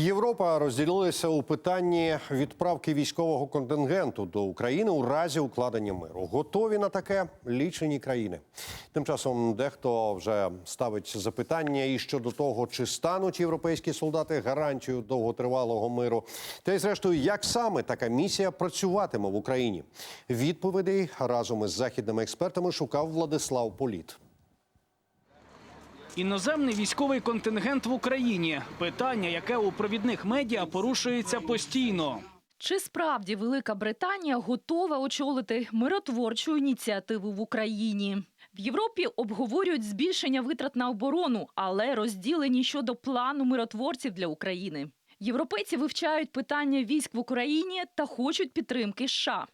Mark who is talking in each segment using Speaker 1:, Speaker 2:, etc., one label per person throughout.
Speaker 1: Європа розділилася у питанні відправки військового контингенту до України у разі укладення миру. Готові на таке лічені країни. Тим часом дехто вже ставить запитання і щодо того, чи стануть європейські солдати гарантією довготривалого миру, та й зрештою, як саме така місія працюватиме в Україні. Відповідей разом із західними експертами шукав Владислав Політ.
Speaker 2: Іноземний військовий контингент в Україні питання, яке у провідних медіа порушується постійно.
Speaker 3: Чи справді Велика Британія готова очолити миротворчу ініціативу в Україні? В Європі обговорюють збільшення витрат на оборону, але розділені щодо плану миротворців для України. Європейці вивчають питання військ в Україні та хочуть підтримки США.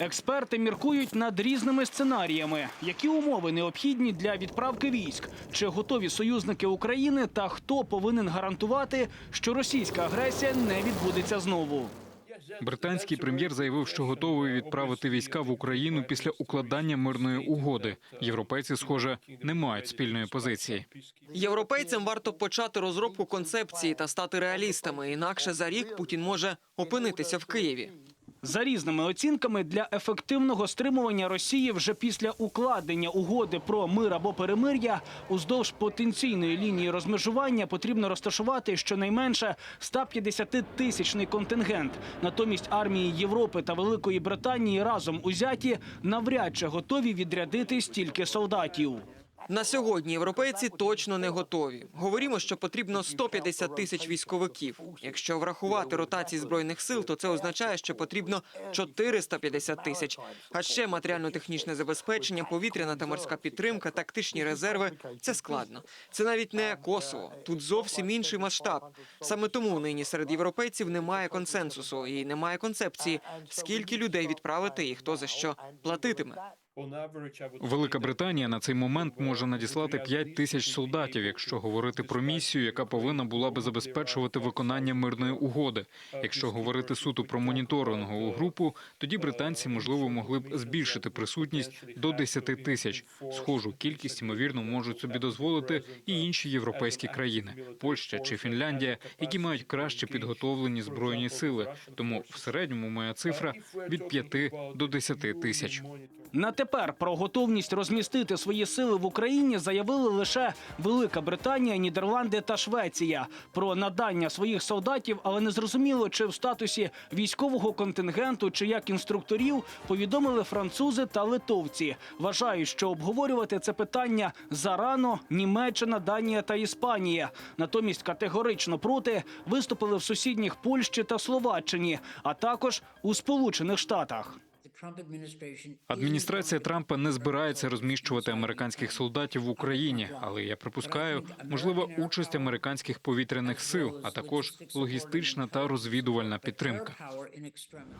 Speaker 2: Експерти міркують над різними сценаріями, які умови необхідні для відправки військ, чи готові союзники України та хто повинен гарантувати, що російська агресія не відбудеться знову.
Speaker 4: Британський прем'єр заявив, що готовий відправити війська в Україну після укладання мирної угоди. Європейці, схоже, не мають спільної позиції.
Speaker 5: Європейцям варто почати розробку концепції та стати реалістами. Інакше за рік Путін може опинитися в Києві.
Speaker 2: За різними оцінками, для ефективного стримування Росії вже після укладення угоди про мир або перемир'я уздовж потенційної лінії розмежування потрібно розташувати щонайменше 150-тисячний контингент. Натомість армії Європи та Великої Британії разом узяті навряд чи готові відрядити стільки солдатів.
Speaker 5: На сьогодні європейці точно не готові. Говоримо, що потрібно 150 тисяч військовиків. Якщо врахувати ротації збройних сил, то це означає, що потрібно 450 тисяч. А ще матеріально-технічне забезпечення, повітряна та морська підтримка, тактичні резерви це складно. Це навіть не Косово. Тут зовсім інший масштаб. Саме тому нині серед європейців немає консенсусу і немає концепції, скільки людей відправити і хто за що платитиме.
Speaker 4: Велика Британія на цей момент може надіслати 5 тисяч солдатів, якщо говорити про місію, яка повинна була би забезпечувати виконання мирної угоди. Якщо говорити суто про моніторингову групу, тоді британці можливо могли б збільшити присутність до 10 тисяч. Схожу кількість ймовірно можуть собі дозволити і інші європейські країни, Польща чи Фінляндія, які мають краще підготовлені збройні сили. Тому в середньому моя цифра від 5 до 10 тисяч.
Speaker 2: На тепер про готовність розмістити свої сили в Україні заявили лише Велика Британія, Нідерланди та Швеція. Про надання своїх солдатів, але не зрозуміло, чи в статусі військового контингенту, чи як інструкторів повідомили французи та литовці. Вважають, що обговорювати це питання зарано Німеччина, Данія та Іспанія. Натомість категорично проти виступили в сусідніх Польщі та Словаччині, а також у Сполучених Штатах.
Speaker 4: Адміністрація Трампа не збирається розміщувати американських солдатів в Україні, але я припускаю, можлива участь американських повітряних сил, а також логістична та розвідувальна підтримка.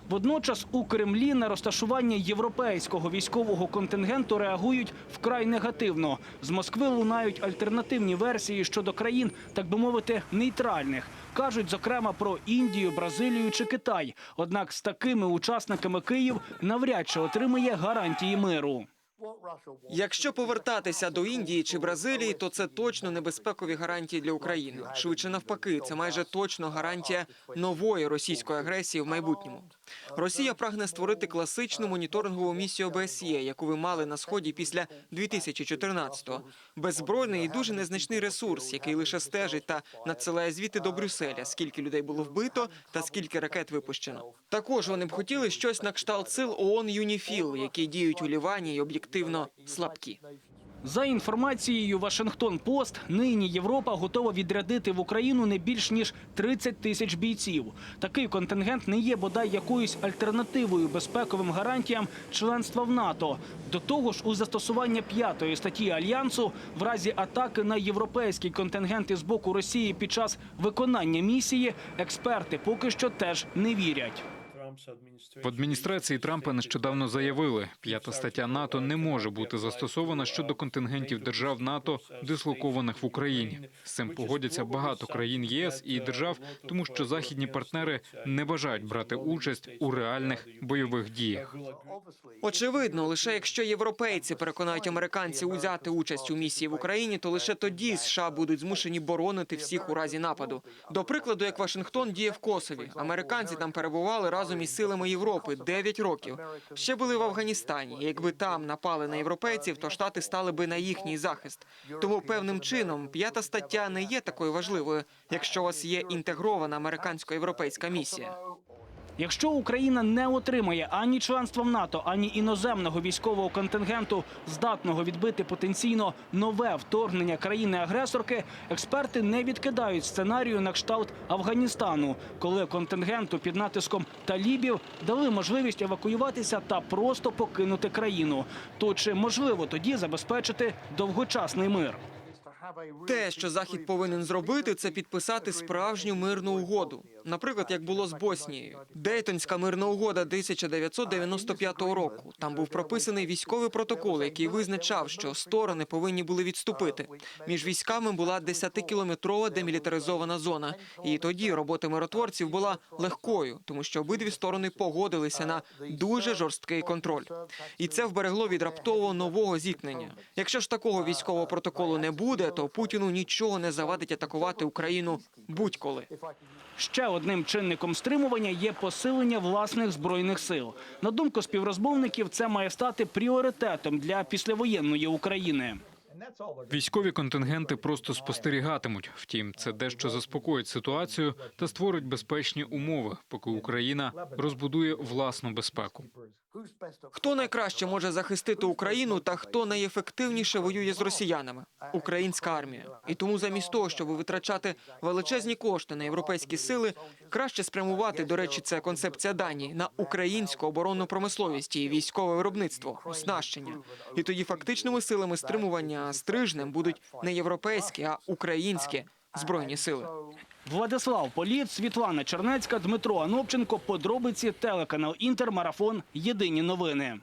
Speaker 2: Водночас у Кремлі на розташування європейського військового контингенту реагують вкрай негативно. З Москви лунають альтернативні версії щодо країн, так би мовити, нейтральних. Кажуть, зокрема, про Індію, Бразилію чи Китай. Однак з такими учасниками Київ навряд чи отримає гарантії миру.
Speaker 5: Якщо повертатися до Індії чи Бразилії, то це точно небезпекові гарантії для України. Швидше навпаки, це майже точно гарантія нової російської агресії в майбутньому. Росія прагне створити класичну моніторингову місію ОБСЄ, яку ви мали на сході після 2014-го. Беззбройний і дуже незначний ресурс, який лише стежить та надсилає звіти до Брюсселя, скільки людей було вбито та скільки ракет випущено. Також вони б хотіли щось на кшталт сил ООН ЮНІФІЛ, які діють у Лівані і об'єктивно слабкі.
Speaker 2: За інформацією Вашингтон Пост, нині Європа готова відрядити в Україну не більш ніж 30 тисяч бійців. Такий контингент не є бодай якоюсь альтернативою безпековим гарантіям членства в НАТО. До того ж, у застосування п'ятої статті альянсу в разі атаки на європейські контингенти з боку Росії під час виконання місії експерти поки що теж не вірять.
Speaker 4: В адміністрації Трампа нещодавно заявили, п'ята стаття НАТО не може бути застосована щодо контингентів держав НАТО, дислокованих в Україні. З цим погодяться багато країн ЄС і держав, тому що західні партнери не бажають брати участь у реальних бойових діях.
Speaker 5: Очевидно, лише якщо європейці переконають американців узяти участь у місії в Україні, то лише тоді США будуть змушені боронити всіх у разі нападу. До прикладу, як Вашингтон діє в Косові. Американці там перебували разом із силами Європи 9 років. Ще були в Афганістані. Якби там напали на європейців, то штати стали би на їхній захист. Тому певним чином п'ята стаття не є такою важливою, якщо у вас є інтегрована американсько-європейська місія.
Speaker 2: Якщо Україна не отримає ані членства в НАТО, ані іноземного військового контингенту, здатного відбити потенційно нове вторгнення країни-агресорки, експерти не відкидають сценарію на кшталт Афганістану, коли контингенту під натиском талібів дали можливість евакуюватися та просто покинути країну. То чи можливо тоді забезпечити довгочасний мир?
Speaker 5: Те, що захід повинен зробити, це підписати справжню мирну угоду. Наприклад, як було з Боснією. Дейтонська мирна угода 1995 року. Там був прописаний військовий протокол, який визначав, що сторони повинні були відступити. Між військами була 10-кілометрова демілітаризована зона. І тоді робота миротворців була легкою, тому що обидві сторони погодилися на дуже жорсткий контроль. І це вберегло від раптового нового зіткнення. Якщо ж такого військового протоколу не буде, то Путіну нічого не завадить атакувати Україну будь-коли.
Speaker 2: Ще одним чинником стримування є посилення власних збройних сил. На думку співрозмовників, це має стати пріоритетом для післявоєнної України.
Speaker 4: Військові контингенти просто спостерігатимуть. Втім, це дещо заспокоїть ситуацію та створить безпечні умови, поки Україна розбудує власну безпеку.
Speaker 5: Хто найкраще може захистити Україну та хто найефективніше воює з росіянами? Українська армія. І тому замість того, щоб витрачати величезні кошти на європейські сили, краще спрямувати, до речі, це концепція Данії на українську оборонну промисловість і військове виробництво, оснащення. І тоді фактичними силами стримування стрижнем будуть не європейські, а українські збройні сили.
Speaker 2: Владислав Політ, Світлана Чернецька, Дмитро Анопченко. Подробиці телеканал Інтер. Марафон. Єдині новини.